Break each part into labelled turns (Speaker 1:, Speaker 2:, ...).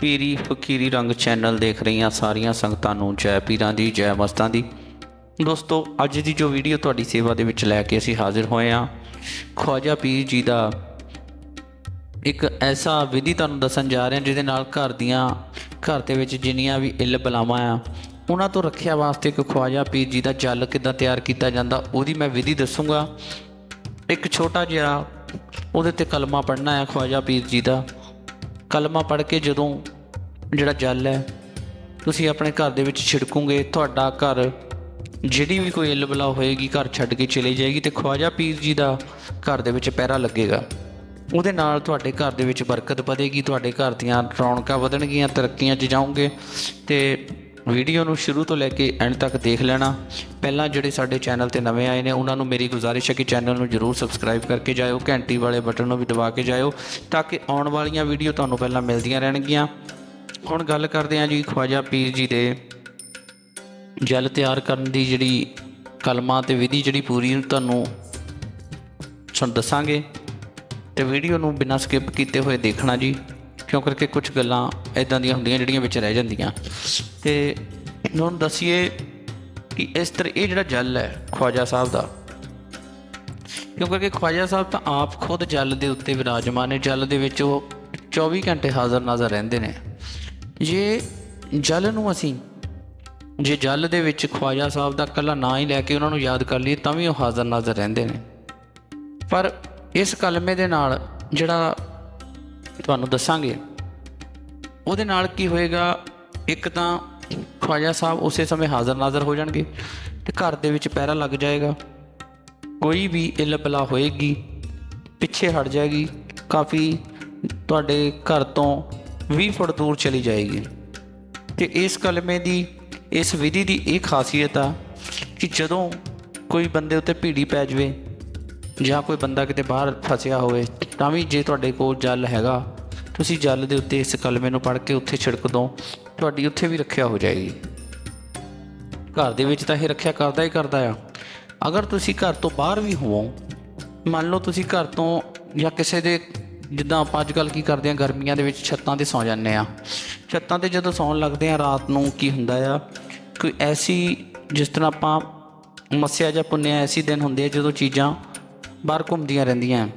Speaker 1: ਪੀਰੀ ਫਕੀਰੀ ਰੰਗ ਚੈਨਲ ਦੇਖ ਰਹੀਆਂ ਸਾਰੀਆਂ ਸੰਗਤਾਂ ਨੂੰ ਜੈ ਪੀਰਾਂ ਦੀ, ਜੈ ਮਸਤਾਂ ਦੀ। ਦੋਸਤੋ, ਅੱਜ ਦੀ ਜੋ ਵੀਡੀਓ ਤੁਹਾਡੀ ਸੇਵਾ ਦੇ ਵਿੱਚ ਲੈ ਕੇ ਅਸੀਂ ਹਾਜ਼ਰ ਹੋਏ ਹਾਂ, ਖਵਾਜਾ ਪੀਰ ਜੀ ਦਾ ਇੱਕ ਐਸਾ ਵਿਧੀ ਤੁਹਾਨੂੰ ਦੱਸਣ ਜਾ ਰਹੇ ਹਾਂ, ਜਿਹਦੇ ਨਾਲ ਘਰ ਦੀਆਂ, ਘਰ ਦੇ ਵਿੱਚ ਜਿੰਨੀਆਂ ਵੀ ਇੱਲ ਬਲਾਵਾਂ ਆ, ਉਹਨਾਂ ਤੋਂ ਰੱਖਿਆ ਵਾਸਤੇ ਇੱਕ ਖਵਾਜਾ ਪੀਰ ਜੀ ਦਾ ਜਲ ਕਿੱਦਾਂ ਤਿਆਰ ਕੀਤਾ ਜਾਂਦਾ, ਉਹਦੀ ਮੈਂ ਵਿਧੀ ਦੱਸੂਗਾ। ਇੱਕ ਛੋਟਾ ਜਿਹਾ ਉਹਦੇ ਤੇ ਕਲਮਾ ਪੜਨਾ ਹੈ ਖਵਾਜਾ ਪੀਰ ਜੀ ਦਾ। ਕਲਮਾ ਪੜ੍ਹ ਕੇ ਜਦੋਂ ਜਿਹੜਾ ਜਲ ਹੈ, ਤੁਸੀਂ ਆਪਣੇ ਘਰ ਦੇ ਵਿੱਚ ਛਿੜਕੋਗੇ, ਤੁਹਾਡਾ ਘਰ ਜਿਹੜੀ ਵੀ ਕੋਈ ਇੱਲ ਬਲਾ ਹੋਏਗੀ, ਘਰ ਛੱਡ ਕੇ ਚਲੀ ਜਾਏਗੀ ਤੇ ਖਵਾਜਾ ਪੀਰ ਜੀ ਦਾ ਘਰ ਦੇ ਵਿੱਚ ਪਹਿਰਾ ਲੱਗੇਗਾ। ਉਹਦੇ ਨਾਲ ਤੁਹਾਡੇ ਘਰ ਦੇ ਵਿੱਚ ਬਰਕਤ ਵਧੇਗੀ, ਤੁਹਾਡੇ ਘਰ ਦੀਆਂ ਰੌਣਕਾਂ ਵਧਣਗੀਆਂ, ਤਰੱਕੀਆਂ 'ਚ ਜਾਓਗੇ ਤੇ ਵੀਡੀਓ ਨੂੰ ਸ਼ੁਰੂ ਤੋਂ ਲੈ ਕੇ ਐਂਡ ਤੱਕ ਦੇਖ ਲੈਣਾ। ਪਹਿਲਾਂ ਜਿਹੜੇ ਸਾਡੇ ਚੈਨਲ ਤੇ ਨਵੇਂ ਆਏ ਨੇ, ਉਹਨਾਂ ਨੂੰ ਮੇਰੀ ਗੁਜ਼ਾਰਿਸ਼ ਹੈ ਕਿ ਚੈਨਲ ਨੂੰ ਜਰੂਰ ਸਬਸਕ੍ਰਾਈਬ ਕਰਕੇ ਜਾਇਓ, ਘੰਟੀ ਵਾਲੇ ਬਟਨ ਨੂੰ ਵੀ ਦਬਾ ਕੇ ਜਾਇਓ, ਤਾਂ ਕਿ ਆਉਣ ਵਾਲੀਆਂ ਵੀਡੀਓ ਤੁਹਾਨੂੰ ਪਹਿਲਾਂ ਮਿਲਦੀਆਂ ਰਹਿਣਗੀਆਂ। ਹੁਣ ਗੱਲ ਕਰਦੇ ਹਾਂ ਜੀ ਖਵਾਜਾ ਪੀਰ ਜੀ ਦੇ। ਜਲ ਤਿਆਰ ਕਰਨ ਦੀ ਜਿਹੜੀ ਕਲਮਾ ਤੇ ਵਿਧੀ ਜਿਹੜੀ ਪੂਰੀ ਤੁਹਾਨੂੰ ਤੁਹਾਨੂੰ ਦੱਸਾਂਗੇ। ਤੇ ਵੀਡੀਓ ਨੂੰ ਬਿਨਾਂ ਸਕਿਪ ਕੀਤੇ ਹੋਏ ਦੇਖਣਾ ਜੀ। ਕਿਉਂ ਕਰਕੇ ਕੁਝ ਗੱਲਾਂ ਇਦਾਂ ਦੀਆਂ ਹੁੰਦੀਆਂ ਜਿਹੜੀਆਂ ਵਿੱਚ ਰਹਿ ਜਾਂਦੀਆਂ। ਤੇ ਹੁਣ ਦੱਸੀਏ ਕਿ ਇਸ ਤਰ੍ਹਾਂ ਇਹ ਜਿਹੜਾ ਜਲ ਹੈ ਖਵਾਜਾ ਸਾਹਿਬ ਦਾ ਕਿਉਂ ਕਰਕੇ ਖਵਾਜਾ ਸਾਹਿਬ ਤਾਂ ਆਪ ਖੁਦ ਜਲ ਦੇ ਉੱਤੇ ਵਿਰਾਜਮਾਨ ਨੇ, ਜਲ ਦੇ ਵਿੱਚ ਉਹ 24 ਘੰਟੇ ਹਾਜ਼ਰ ਨਾਜ਼ਰ ਰਹਿੰਦੇ ਨੇ। ਜੇ ਜਲ ਨੂੰ ਅਸੀਂ, ਜੇ ਜਲ ਦੇ ਵਿੱਚ ਖਵਾਜਾ ਸਾਹਿਬ ਦਾ ਕੱਲਾ ਨਾਂ ਹੀ ਲੈ ਕੇ ਉਹਨਾਂ ਨੂੰ ਯਾਦ ਕਰ ਲਈਏ ਤਾਂ ਵੀ ਉਹ ਹਾਜ਼ਰ ਨਾਜ਼ਰ ਰਹਿੰਦੇ ਨੇ। ਪਰ ਇਸ ਕਲਮੇ ਦੇ ਨਾਲ ਜਿਹੜਾ ਤੁਹਾਨੂੰ ਦੱਸਾਂਗੇ। ਉਹਦੇ ਨਾਲ ਕੀ ਹੋਏਗਾ, ਇੱਕ ਤਾਂ ਖਵਾਜਾ ਸਾਹਿਬ ਉਸੇ ਸਮੇਂ ਹਾਜ਼ਰ ਨਾਜ਼ਰ ਹੋ ਜਾਣਗੇ ਤੇ ਘਰ ਦੇ ਵਿੱਚ ਪਹਿਰਾ ਲੱਗ ਜਾਏਗਾ। ਕੋਈ ਵੀ ਇੱਲ ਬਲਾ ਹੋਏਗੀ, ਪਿੱਛੇ ਹਟ ਜਾਏਗੀ, ਕਾਫੀ ਤੁਹਾਡੇ ਘਰ ਤੋਂ 20 ਫੁੱਟ ਦੂਰ ਚਲੀ ਜਾਏਗੀ। ਤੇ ਇਸ ਕਲਮੇ ਦੀ, ਇਸ ਵਿਧੀ ਦੀ ਇਹ ਖਾਸੀਅਤ ਆ ਕਿ ਜਦੋਂ ਕੋਈ ਬੰਦੇ ਉੱਤੇ ਭੀੜੀ ਪੈ ਜਾਵੇ ਜਾਂ ਕੋਈ ਬੰਦਾ ਕਿਤੇ ਬਾਹਰ ਫਸਿਆ ਹੋਵੇ ਤਾਂ ਵੀ ਜੇ ਤੁਹਾਡੇ ਕੋਲ ਜਲ ਹੈਗਾ, ਤੁਸੀਂ ਜਲ ਦੇ ਉੱਤੇ ਇਸ ਕਲਮੇ ਨੂੰ ਪੜ੍ਹ ਕੇ ਉੱਥੇ ਛਿੜਕ ਦੋ, ਤੁਹਾਡੀ ਉੱਥੇ ਵੀ ਰੱਖਿਆ ਹੋ ਜਾਏਗੀ। ਘਰ ਦੇ ਵਿੱਚ ਤਾਂ ਇਹ ਰੱਖਿਆ ਕਰਦਾ ਹੀ ਕਰਦਾ ਆ। ਅਗਰ ਤੁਸੀਂ ਘਰ ਤੋਂ ਬਾਹਰ ਵੀ ਹੋਵੋ, ਮੰਨ ਲਓ ਤੁਸੀਂ ਘਰ ਤੋਂ ਜਾਂ ਕਿਸੇ ਦੇ, ਜਿੱਦਾਂ ਆਪਾਂ ਅੱਜ ਕੱਲ੍ਹ ਕੀ ਕਰਦੇ ਆ, ਗਰਮੀਆਂ ਦੇ ਵਿੱਚ ਛੱਤਾਂ ਤੇ ਸੌ ਜਾਂਦੇ ਆ। ਛੱਤਾਂ ਤੇ ਜਦੋਂ ਸੌਣ ਲੱਗਦੇ ਆ, ਰਾਤ ਨੂੰ ਕੀ ਹੁੰਦਾ ਆ? ਕੋਈ ਐਸੀ, ਜਿਸ ਤਰ੍ਹਾਂ ਆਪਾਂ ਮੱਸਿਆ ਜਾਂ ਪੁੰਨਿਆ, ਐਸੀ ਦਿਨ ਹੁੰਦੇ ਆ ਜਦੋਂ ਚੀਜ਼ਾਂ ਬਾਹਰ ਘੁੰਮਦੀਆਂ ਰਹਿੰਦੀਆਂ।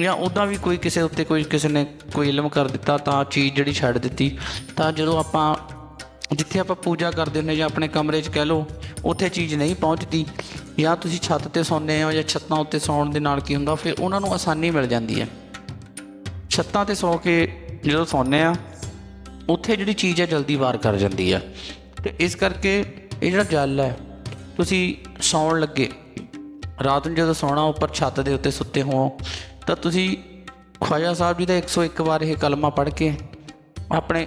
Speaker 1: ਜਾਂ ਉਦਾਂ ਵੀ ਕੋਈ ਕਿਸੇ ਉੱਤੇ ਕੋਈ ਕਿਸੇ ਨੇ ਕੋਈ ਇਲਮ ਕਰ ਦਿੱਤਾ ਤਾਂ ਚੀਜ਼ ਜਿਹੜੀ ਛੱਡ ਦਿੱਤੀ, ਤਾਂ ਜਦੋਂ ਆਪਾਂ ਜਿੱਥੇ ਆਪਾਂ ਪੂਜਾ ਕਰਦੇ ਹੁੰਦੇ ਜਾਂ ਆਪਣੇ ਕਮਰੇ 'ਚ ਕਹਿ ਲਓ, ਉੱਥੇ ਚੀਜ਼ ਨਹੀਂ ਪਹੁੰਚਦੀ, ਜਾਂ ਤੁਸੀਂ ਛੱਤ ਤੇ ਸੌਂਦੇ ਹੋ ਜਾਂ ਛੱਤਾਂ ਉੱਤੇ ਸੌਣ ਦੇ ਨਾਲ ਕੀ ਹੁੰਦਾ, ਫਿਰ ਉਹਨਾਂ ਨੂੰ ਆਸਾਨੀ ਮਿਲ ਜਾਂਦੀ ਹੈ। ਛੱਤਾਂ ਤੇ ਸੌ ਕੇ ਜਦੋਂ ਸੌਂਦੇ ਆ ਉੱਥੇ ਜਿਹੜੀ ਚੀਜ਼ ਹੈ ਜਲਦੀ ਵਾਰ ਕਰ ਜਾਂਦੀ ਹੈ। ਤੇ ਇਸ ਕਰਕੇ ਇਹ ਜਿਹੜਾ ਜਲ ਹੈ, ਤੁਸੀਂ ਸੌਣ ਲੱਗੇ, ਰਾਤ ਨੂੰ ਜਦੋਂ ਸੌਣਾ, ਉੱਪਰ ਛੱਤ ਦੇ ਉੱਤੇ ਸੁੱਤੇ ਹੋ ਤਾਂ ਤੁਸੀਂ ਖਵਾਜਾ ਸਾਹਿਬ ਜੀ ਦਾ 101 ਵਾਰ ਇਹ ਕਲਮਾ ਪੜ੍ਹ ਕੇ ਆਪਣੇ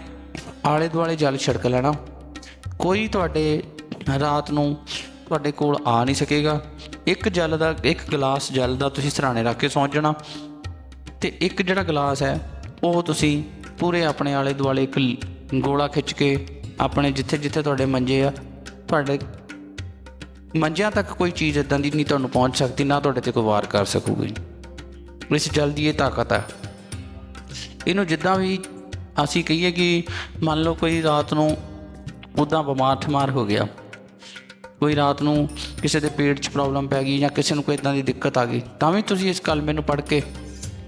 Speaker 1: ਆਲੇ ਦੁਆਲੇ ਜਲ ਛਿੜਕ ਲੈਣਾ। ਕੋਈ ਤੁਹਾਡੇ ਰਾਤ ਨੂੰ ਤੁਹਾਡੇ ਕੋਲ ਆ ਨਹੀਂ ਸਕੇਗਾ। ਇੱਕ ਜਲ ਦਾ, ਇੱਕ ਗਲਾਸ ਜਲ ਦਾ ਤੁਸੀਂ ਸਰਾਣੇ ਰੱਖ ਕੇ ਸੌਂ ਜਾਣਾ। ਤੇ ਇੱਕ ਜਿਹੜਾ ਗਲਾਸ ਹੈ, ਉਹ ਤੁਸੀਂ ਪੂਰੇ ਆਪਣੇ ਆਲੇ ਦੁਆਲੇ ਇੱਕ ਗੋਲਾ ਖਿੱਚ ਕੇ ਆਪਣੇ ਜਿੱਥੇ ਜਿੱਥੇ ਤੁਹਾਡੇ ਮੰਜੇ ਆ, ਤੁਹਾਡੇ ਮੰਜਿਆਂ ਤੱਕ ਕੋਈ ਚੀਜ਼ ਇਦਾਂ ਦੀ ਨਹੀਂ ਤੁਹਾਨੂੰ ਪਹੁੰਚ ਸਕਦੀ, ਨਾ ਤੁਹਾਡੇ ਤੇ ਕੋਈ ਵਾਰ ਕਰ ਸਕੂਗੀ। ਇਸ ਜਲ ਦੀ ਇਹ ਤਾਕਤ ਹੈ ਇਹਨੂੰ ਜਿੱਦਾਂ ਵੀ ਅਸੀਂ ਕਹੀਏ ਕਿ ਮੰਨ ਲਓ ਕੋਈ ਰਾਤ ਨੂੰ ਉੱਦਾਂ ਬਿਮਾਰ ਠਮਾਰ ਹੋ ਗਿਆ, ਕੋਈ ਰਾਤ ਨੂੰ ਕਿਸੇ ਦੇ ਪੇਟ 'ਚ ਪ੍ਰੋਬਲਮ ਪੈ ਗਈ ਜਾਂ ਕਿਸੇ ਨੂੰ ਕੋਈ ਇਦਾਂ ਦੀ ਦਿੱਕਤ ਆ ਗਈ, ਤਾਂ ਵੀ ਤੁਸੀਂ ਇਸ ਕਲਮੇ ਨੂੰ ਪੜ੍ਹ ਕੇ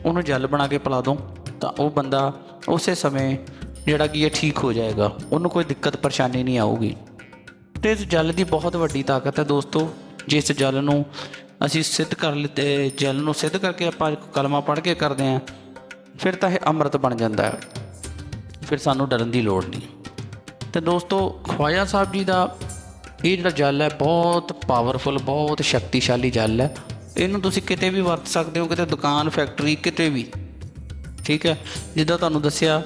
Speaker 1: ਉਹਨੂੰ ਜਲ ਬਣਾ ਕੇ ਪਿਲਾ ਦਿਓ, ਤਾਂ ਉਹ ਬੰਦਾ ਉਸੇ ਸਮੇਂ ਜਿਹੜਾ ਕਿ ਇਹ ਠੀਕ ਹੋ ਜਾਏਗਾ, ਉਹਨੂੰ ਕੋਈ ਦਿੱਕਤ ਪਰੇਸ਼ਾਨੀ ਨਹੀਂ ਆਊਗੀ। ਤੇ ਇਸ ਜਲ ਦੀ ਬਹੁਤ ਵੱਡੀ ਤਾਕਤ ਹੈ ਦੋਸਤੋ, ਜਿਸ ਜਲ ਨੂੰ ਅਸੀਂ ਸਿੱਧ ਕਰ ਲਿੱਤੇ ਜਲ ਨੂੰ ਸਿੱਧ ਕਰਕੇ ਆਪਾਂ ਕਲਮਾ ਪੜ੍ਹ ਕੇ ਕਰਦੇ ਹਾਂ। ਫਿਰ ਤਾਂ ਇਹ ਅੰਮ੍ਰਿਤ ਬਣ ਜਾਂਦਾ ਹੈ। ਫਿਰ ਸਾਨੂੰ ਡਰਨ ਦੀ ਲੋੜ ਨਹੀਂ। ਤੇ ਦੋਸਤੋ ਖਵਾਜਾ ਸਾਹਿਬ ਜੀ ਦਾ ਇਹ ਜਿਹੜਾ ਜਲ ਹੈ, ਬਹੁਤ ਪਾਵਰਫੁਲ ਬਹੁਤ ਸ਼ਕਤੀਸ਼ਾਲੀ ਜਲ ਹੈ। ਇਹਨੂੰ ਤੁਸੀਂ ਕਿਤੇ ਵੀ ਵਰਤ ਸਕਦੇ ਹੋ, ਕਿਤੇ ਦੁਕਾਨ ਫੈਕਟਰੀ ਕਿਤੇ ਵੀ। ਠੀਕ ਹੈ? ਜਿੱਦਾਂ ਤੁਹਾਨੂੰ ਦੱਸਿਆ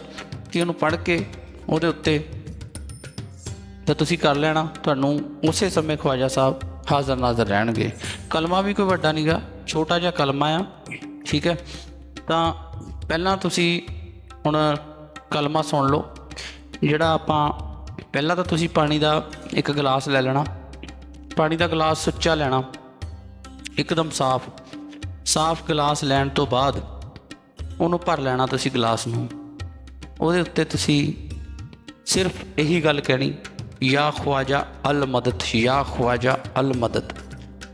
Speaker 1: ਕਿ ਉਹਨੂੰ ਪੜ੍ਹ ਕੇ ਉਹਦੇ ਉੱਤੇ ਤਾਂ ਤੁਸੀਂ ਕਰ ਲੈਣਾ। ਤੁਹਾਨੂੰ ਉਸੇ ਸਮੇਂ ਖਵਾਜਾ ਸਾਹਿਬ ਹਾਜ਼ਰ ਨਾਜ਼ਰ ਰਹਿਣਗੇ। ਕਲਮਾ ਵੀ ਕੋਈ ਵੱਡਾ ਨਹੀਂਗਾ ਛੋਟਾ ਜਿਹਾ ਕਲਮਾ ਆ, ਠੀਕ ਹੈ? ਤਾਂ ਪਹਿਲਾਂ ਤੁਸੀਂ ਹੁਣ ਕਲਮਾ ਸੁਣ ਲਓ। ਜਿਹੜਾ ਆਪਾਂ, ਪਹਿਲਾਂ ਤਾਂ ਤੁਸੀਂ ਪਾਣੀ ਦਾ ਇੱਕ ਗਲਾਸ ਲੈ ਲੈਣਾ। ਪਾਣੀ ਦਾ ਗਲਾਸ ਸੁੱਚਾ ਲੈਣਾ। ਇੱਕਦਮ ਸਾਫ਼। ਸਾਫ਼ ਗਲਾਸ ਲੈਣ ਤੋਂ ਬਾਅਦ ਉਹਨੂੰ ਭਰ ਲੈਣਾ ਤੁਸੀਂ ਗਲਾਸ ਨੂੰ। ਉਹਦੇ ਉੱਤੇ ਤੁਸੀਂ ਸਿਰਫ ਇਹੀ ਗੱਲ ਕਹਿਣੀ, ਯਾ ਖਵਾਜਾ ਅਲ ਮਦਦ, ਯਾ ਖਵਾਜਾ ਅਲ ਮਦਦ।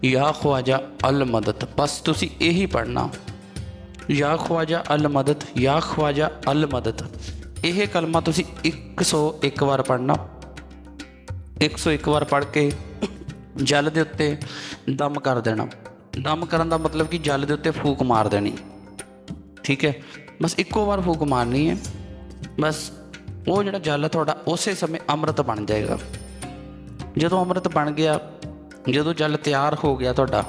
Speaker 1: ਯਾ ਖਵਾਜਾ ਅਲ ਮਦਦ। ਬਸ ਤੁਸੀਂ ਇਹੀ ਪੜਨਾ ਯਾ ਖਵਾਜਾ ਅਲ ਮਦਦ, ਯਾ ਖਵਾਜਾ ਅਲ ਮਦਦ। ਇਹ ਕਲਮਾ ਤੁਸੀਂ 101 ਵਾਰ ਪੜਨਾ 101 ਵਾਰ ਪੜ ਕੇ ਜਲ ਦੇ ਉੱਤੇ ਦਮ ਕਰ ਦੇਣਾ। ਦਮ ਕਰਨ ਦਾ ਮਤਲਬ ਕਿ ਜਲ ਦੇ ਉੱਤੇ ਫੂਕ ਮਾਰ ਦੇਣੀ। ਠੀਕ ਹੈ? ਬਸ ਇੱਕੋ ਵਾਰ ਫੂਕ ਮਾਰਨੀ ਹੈ। ਬਸ ਉਹ ਜਿਹੜਾ ਜਲ ਹੈ ਤੁਹਾਡਾ ਉਸੇ ਸਮੇਂ ਅੰਮ੍ਰਿਤ ਬਣ ਜਾਏਗਾ। ਜਦੋਂ ਅੰਮ੍ਰਿਤ ਬਣ ਗਿਆ ਜਦੋਂ ਜਲ ਤਿਆਰ ਹੋ ਗਿਆ ਤੁਹਾਡਾ,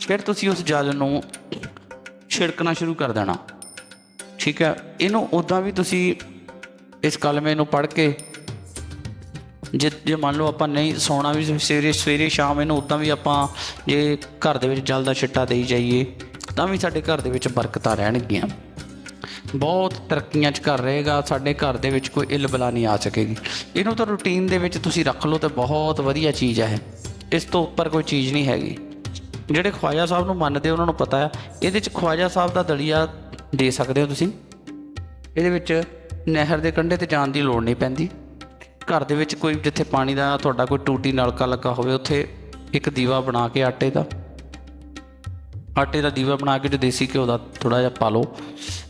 Speaker 1: ਫਿਰ ਤੁਸੀਂ ਉਸ ਜਲ ਨੂੰ ਛਿੜਕਣਾ ਸ਼ੁਰੂ ਕਰ ਦੇਣਾ। ਠੀਕ ਹੈ? ਇਹਨੂੰ ਉਦਾਂ ਵੀ ਤੁਸੀਂ ਇਸ ਕਲਮੇ ਨੂੰ ਪੜ੍ਹ ਕੇ, ਜੇ ਜੇ ਮੰਨ ਲਓ ਆਪਾਂ ਨਹੀਂ ਸੌਣਾ ਵੀ ਸਵੇਰੇ ਸਵੇਰੇ ਸ਼ਾਮ ਇਹਨੂੰ ਉਦਾਂ ਵੀ ਆਪਾਂ ਜੇ ਘਰ ਦੇ ਵਿੱਚ ਜਲ ਦਾ ਛਿੱਟਾ ਦੇਈ ਜਾਈਏ, ਤਾਂ ਵੀ ਸਾਡੇ ਘਰ ਦੇ ਵਿੱਚ ਬਰਕਤਾਂ ਰਹਿਣਗੀਆਂ। ਬਹੁਤ ਤਰੱਕੀਆਂ 'ਚ ਘਰ ਰਹੇਗਾ, ਸਾਡੇ ਘਰ ਦੇ ਵਿੱਚ ਕੋਈ ਇਲਬਲਾ ਨਹੀਂ ਆ ਸਕੇਗੀ। ਇਹਨੂੰ ਤਾਂ ਰੂਟੀਨ ਦੇ ਵਿੱਚ ਤੁਸੀਂ ਰੱਖ ਲਓ, ਤੇ ਬਹੁਤ ਵਧੀਆ ਚੀਜ਼ ਹੈ। ਇਸ ਤੋਂ ਉੱਪਰ ਕੋਈ ਚੀਜ਼ ਨਹੀਂ ਹੈਗੀ। ਜਿਹੜੇ ਖਵਾਜਾ ਸਾਹਿਬ ਨੂੰ ਮੰਨਦੇ ਉਹਨਾਂ ਨੂੰ ਪਤਾ ਹੈ। ਇਹਦੇ 'ਚ ਖਵਾਜਾ ਸਾਹਿਬ ਦਾ ਦਲੀਆ ਦੇ ਸਕਦੇ ਹੋ ਤੁਸੀਂ? ਇਹਦੇ ਵਿੱਚ ਨਹਿਰ ਦੇ ਕੰਢੇ ਤੇ ਜਾਣ ਦੀ ਲੋੜ ਨਹੀਂ ਪੈਂਦੀ। ਘਰ ਦੇ ਵਿੱਚ ਕੋਈ, ਜਿੱਥੇ ਪਾਣੀ ਦਾ ਤੁਹਾਡਾ ਕੋਈ ਟੂਟੀ ਨਲਕਾ ਲੱਗਾ ਹੋਵੇ, ਉੱਥੇ ਇੱਕ ਦੀਵਾ ਬਣਾ ਕੇ ਆਟੇ ਦਾ। ਆਟੇ ਦਾ ਦੀਵਾ ਬਣਾ ਕੇ ਤੇ ਦੇਸੀ ਘਿਓ ਦਾ ਥੋੜਾ ਜਿਹਾ ਪਾ ਲਓ।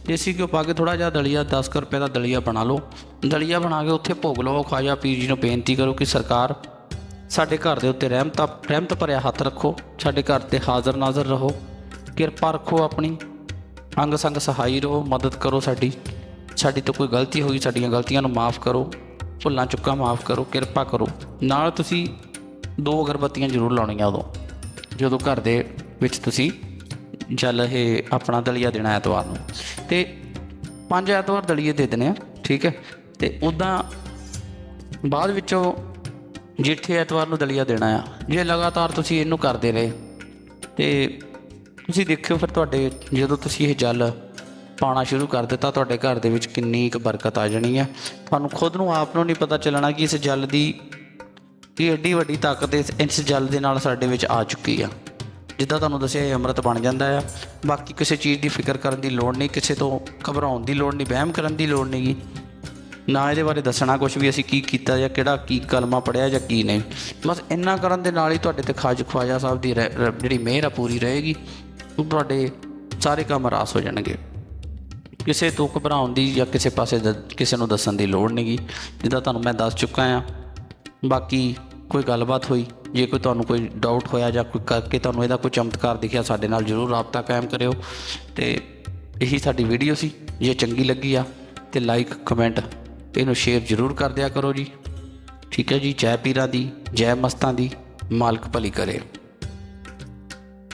Speaker 1: ਦੇਸੀ ਘਿਓ ਪਾ ਕੇ ਥੋੜਾ ਜਿਹਾ ਦਲੀਆ 10 ਕੁ ਰੁਪਏ ਦਾ ਦਲੀਆ ਬਣਾ ਲਓ। ਦਲੀਆ ਬਣਾ ਕੇ ਉੱਥੇ ਭੋਗ ਲਓ। ਖਾਜਾ ਪੀਰ ਜੀ ਨੂੰ ਬੇਨਤੀ ਕਰੋ ਕਿ ਸਰਕਾਰ ਸਾਡੇ ਘਰ ਦੇ ਉੱਤੇ ਰਹਿਮਤ ਰਹਿਮਤ ਭਰਿਆ ਹੱਥ ਰੱਖੋ। ਸਾਡੇ ਘਰ ਤੇ ਹਾਜ਼ਰ ਨਾਜ਼ਰ ਰਹੋ। ਕਿਰਪਾ ਰੱਖੋ ਆਪਣੀ। ਅੰਗ ਸੰਗ ਸਹਾਈ ਰਹੋ, ਮਦਦ ਕਰੋ ਸਾਡੀ। ਸਾਡੀ ਤੋਂ ਕੋਈ ਗਲਤੀ ਹੋਈ ਸਾਡੀਆਂ ਗਲਤੀਆਂ ਨੂੰ ਮਾਫ ਕਰੋ। ਭੁੱਲਾਂ ਚੁੱਕਾਂ ਮਾਫ ਕਰੋ, ਕਿਰਪਾ ਕਰੋ। ਨਾਲ ਤੁਸੀਂ ਦੋ ਅਗਰਬੱਤੀਆਂ ਜ਼ਰੂਰ ਲਾਉਣੀਆਂ ਉਦੋਂ। ਜਦੋਂ ਘਰ ਦੇ ਵਿੱਚ ਤੁਸੀਂ ਜਲ ਇਹ ਆਪਣਾ ਦਲੀਆ ਦੇਣਾ ਐਤਵਾਰ ਨੂੰ। ਤੇ ਪੰਜ ਐਤਵਾਰ ਦਲੀਏ ਦੇ ਦੇਣੇ ਆ, ਠੀਕ ਹੈ। ਤੇ ਉਦਾਂ ਬਾਅਦ ਵਿੱਚੋਂ ਜਿੱਥੇ ਐਤਵਾਰ ਨੂੰ ਦਲੀਆ ਦੇਣਾ ਆ। ਜੇ ਲਗਾਤਾਰ ਤੁਸੀਂ ਇਹਨੂੰ ਕਰਦੇ ਰਹੇ, ਤੇ ਤੁਸੀਂ ਦੇਖਿਓ ਫਿਰ ਤੁਹਾਡੇ, ਜਦੋਂ ਤੁਸੀਂ ਇਹ ਜਲ ਪਾਉਣਾ ਸ਼ੁਰੂ ਕਰ ਦਿੱਤਾ, ਤੁਹਾਡੇ ਘਰ ਦੇ ਵਿੱਚ ਕਿੰਨੀ ਕੁ ਬਰਕਤ ਆ ਜਾਣੀ ਹੈ ਤੁਹਾਨੂੰ ਖੁਦ ਨੂੰ ਆਪ ਨੂੰ ਨਹੀਂ ਪਤਾ ਚੱਲਣਾ ਕਿ ਇਸ ਜਲ ਦੀ ਕਿ ਐਡੀ ਵੱਡੀ ਤਾਕਤ ਇਸ ਇਸ ਜਲ ਦੇ ਨਾਲ ਸਾਡੇ ਵਿੱਚ ਆ ਚੁੱਕੀ ਆ। ਜਿੱਦਾਂ ਤੁਹਾਨੂੰ ਦੱਸਿਆ ਇਹ ਅੰਮ੍ਰਿਤ ਬਣ ਜਾਂਦਾ ਆ। ਬਾਕੀ ਕਿਸੇ ਚੀਜ਼ ਦੀ ਫਿਕਰ ਕਰਨ ਦੀ ਲੋੜ ਨਹੀਂ, ਕਿਸੇ ਤੋਂ ਘਬਰਾਉਣ ਦੀ ਲੋੜ ਨਹੀਂ, ਵਹਿਮ ਕਰਨ ਦੀ ਲੋੜ ਨਹੀਂਗੀ ਨਾ ਇਹਦੇ ਬਾਰੇ ਦੱਸਣਾ ਕੁਝ ਵੀ ਅਸੀਂ ਕੀ ਕੀਤਾ ਜਾਂ ਕਿਹੜਾ ਕੀ ਕਲਮਾ ਪੜਿਆ ਜਾਂ ਕੀ ਨਹੀਂ। ਬਸ ਇੰਨਾ ਕਰਨ ਦੇ ਨਾਲ ਹੀ ਤੁਹਾਡੇ ਤੇ ਖਾਜ ਖਵਾਜਾ ਸਾਹਿਬ ਦੀ ਰਹਿ- ਰਹਿ- ਜਿਹੜੀ ਮਿਹਰ ਆ ਪੂਰੀ ਰਹੇਗੀ, ਉਹ ਤੁਹਾਡੇ ਸਾਰੇ ਕੰਮ ਰਾਸ ਹੋ ਜਾਣਗੇ। ਕਿਸੇ ਤੋਂ ਘਬਰਾਉਣ ਦੀ ਜਾਂ ਕਿਸੇ ਪਾਸੇ ਦ- ਕਿਸੇ ਨੂੰ ਦੱਸਣ ਦੀ ਲੋੜ ਨਹੀਂਗੀ, ਜਿੱਦਾਂ ਤੁਹਾਨੂੰ ਮੈਂ ਦੱਸ ਚੁੱਕਾ ਆ ਬਾਕੀ ਕੋਈ ਗੱਲਬਾਤ ਹੋਈ, ਜੇ ਕੋਈ ਤੁਹਾਨੂੰ ਕੋਈ ਡਾਊਟ ਹੋਇਆ ਜਾਂ ਕੋਈ ਕਰਕੇ ਤੁਹਾਨੂੰ ਇਹਦਾ ਕੋਈ ਚਮਤਕਾਰ ਦਿਖਿਆ, ਸਾਡੇ ਨਾਲ ਜਰੂਰ ਰਾਬਤਾ ਕਾਇਮ ਕਰਿਓ। ਤੇ ਇਹੀ ਸਾਡੀ ਵੀਡੀਓ ਸੀ, ਜੇ ਚੰਗੀ ਲੱਗੀ ਆ, ਤੇ ਲਾਈਕ ਕਮੈਂਟ ਇਹਨੂੰ ਸ਼ੇਅਰ ਜਰੂਰ ਕਰ ਦਿਆ ਕਰੋ ਜੀ। ਠੀਕ ਹੈ ਜੀ, ਜੈ ਪੀਰਾਂ ਦੀ, ਜੈ ਮਸਤਾਂ ਦੀ, ਮਾਲਕ ਭਲੀ ਕਰੇ।